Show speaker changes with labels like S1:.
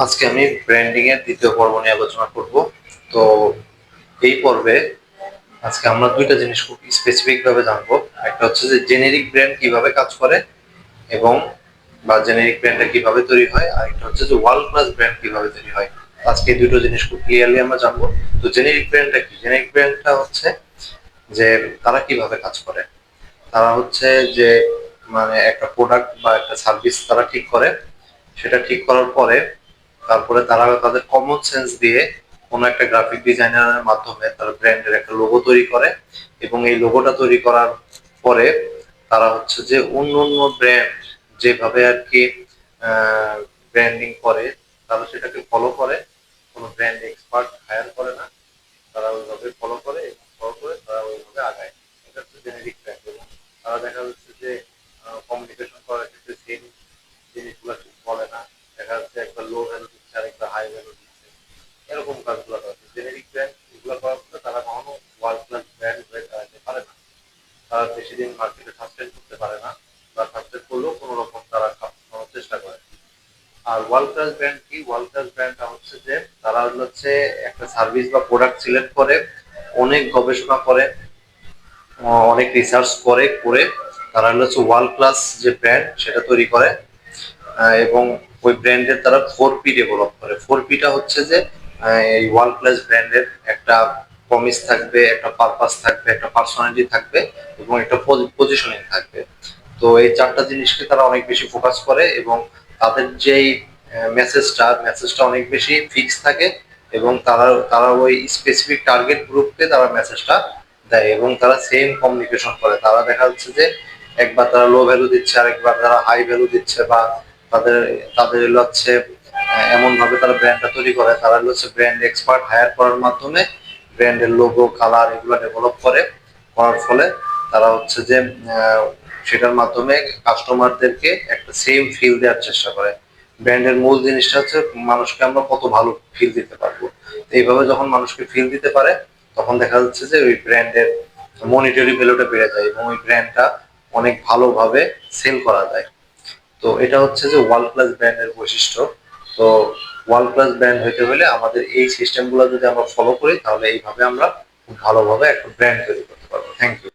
S1: আজকে আমি ব্র্যান্ডিং এর দ্বিতীয় পর্ব নিয়ে আলোচনা করব। তো এই পর্বে আজকে আমরা দুইটা জিনিস খুব স্পেসিফিক ভাবে জানব। একটা হচ্ছে যে জেনেরিক ব্র্যান্ড কীভাবে কাজ করে এবং বা জেনেরিক ব্র্যান্ডটা কীভাবে তৈরি হয়, আর একটা হচ্ছে যে ওয়ার্ল্ড ক্লাস ব্র্যান্ড কীভাবে তৈরি হয়। আজকে এই দুটো জিনিস খুব ক্লিয়ারলি আমরা জানব। তো জেনেরিক ব্র্যান্ডটা কি? জেনেরিক ব্র্যান্ডটা হচ্ছে যে তারা কীভাবে কাজ করে? তারা হচ্ছে যে মানে একটা প্রোডাক্ট বা একটা সার্ভিস তারা ঠিক করে। সেটা ঠিক করার পরে তারপরে তারা তাদের কমন সেন্স দিয়ে কোনো একটা গ্রাফিক ডিজাইনারের মাধ্যমে তারা ব্র্যান্ডের একটা লোগো তৈরি করে এবং এই লোগোটা তৈরি করার পরে তারা হচ্ছে যে অন্য অন্য ব্র্যান্ড যেভাবে আর কি ব্র্যান্ডিং করে, তারা সেটাকে ফলো করে। কোনো ব্র্যান্ড এক্সপার্ট হায়ার করে না। তারা ওইভাবে ফলো করে ফলো করে তারা ওইভাবে আগায়। এটা হচ্ছে জেনেরিক ব্র্যান্ড এবং তারা দেখা যাচ্ছে যে কমিউনিকেশন করার ক্ষেত্রে সেম জিনিসগুলো ঠিক বলে না। দেখা যাচ্ছে একটা লো আর একটা হাই ভ্যালু দিচ্ছে। এরকম কাজগুলো করে জেনেরিক ব্র্যান্ড এগুলো করার ফলে তারা কখনো ওয়ার্ল্ড ক্লাস ব্র্যান্ড হয়ে দাঁড়াতে পারে না। তারা বেশি দিন মার্কেটে সাস্টেন করতে পারে না বা সাস্টেন করলেও কোনো রকম তারা চেষ্টা করে। আর ওয়ার্ল্ড ক্লাস ব্র্যান্ড কি? ওয়ার্ল্ড ক্লাস ব্র্যান্ডটা হচ্ছে যে, তারা হচ্ছে একটা সার্ভিস বা প্রোডাক্ট সিলেক্ট করে, অনেক গবেষণা করে অনেক রিসার্চ করে করে তারা হচ্ছে ওয়ার্ল্ড ক্লাস যে ব্র্যান্ড সেটা তৈরি করে। এবং ওই ব্র্যান্ডের তারা ফোর পি ডেভেলপ করে। ফোর পিটা হচ্ছে যে এই ওয়ার্ল্ড ক্লাস ব্র্যান্ডের একটা প্রমিস থাকবে, একটা পারপাস থাকবে, একটা পার্সোনালিটি থাকবে এবং একটা পজিশনিং থাকবে। তো এই চারটা জিনিসকে তারা অনেক বেশি ফোকাস করে এবং তাদের যেই মেসেজটা মেসেজটা অনেক বেশি ফিক্স থাকে এবং তারা তারা ওই স্পেসিফিক টার্গেট গ্রুপকে তারা মেসেজটা দেয় এবং তারা সেম কমিউনিকেশন করে। তারা দেখা যাচ্ছে যে, একবার তারা লো ভ্যালু দিচ্ছে আর একবার তারা হাই ভ্যালু দিচ্ছে বা তাদের তাদের হলো হচ্ছে এমন ভাবে তারা ব্র্যান্ডটা তৈরি করে। তারা হচ্ছে ব্র্যান্ড এক্সপার্ট হায়ার করার মাধ্যমে ব্র্যান্ডের লোগো কালার এগুলো ডেভেলপ করে। করার ফলে তারা হচ্ছে যে সেটার মাধ্যমে কাস্টমারদেরকে একটা সেম ফিল দেওয়ার চেষ্টা করে। ব্র্যান্ডের মূল জিনিসটা হচ্ছে মানুষকে আমরা কত ভালো ফিল দিতে পারব। এইভাবে যখন মানুষকে ফিল দিতে পারে, তখন দেখা যাচ্ছে যে ওই ব্র্যান্ডের মনিটরি ভ্যালুটা বেড়ে যায় এবং ওই ব্র্যান্ডটা অনেক ভালোভাবে সেল করা যায়। তো এটা হচ্ছে যে ওয়াল প্লাস ব্যান্ড এর বৈশিষ্ট্য। তো ওয়াল প্লাস ব্যান্ড হইতে হলে আমাদের এই সিস্টেমগুলো যদি আমরা ফলো করি, তাহলে এইভাবে আমরা খুব ভালোভাবে একটা ব্র্যান্ড তৈরি করতে পারব। Thank you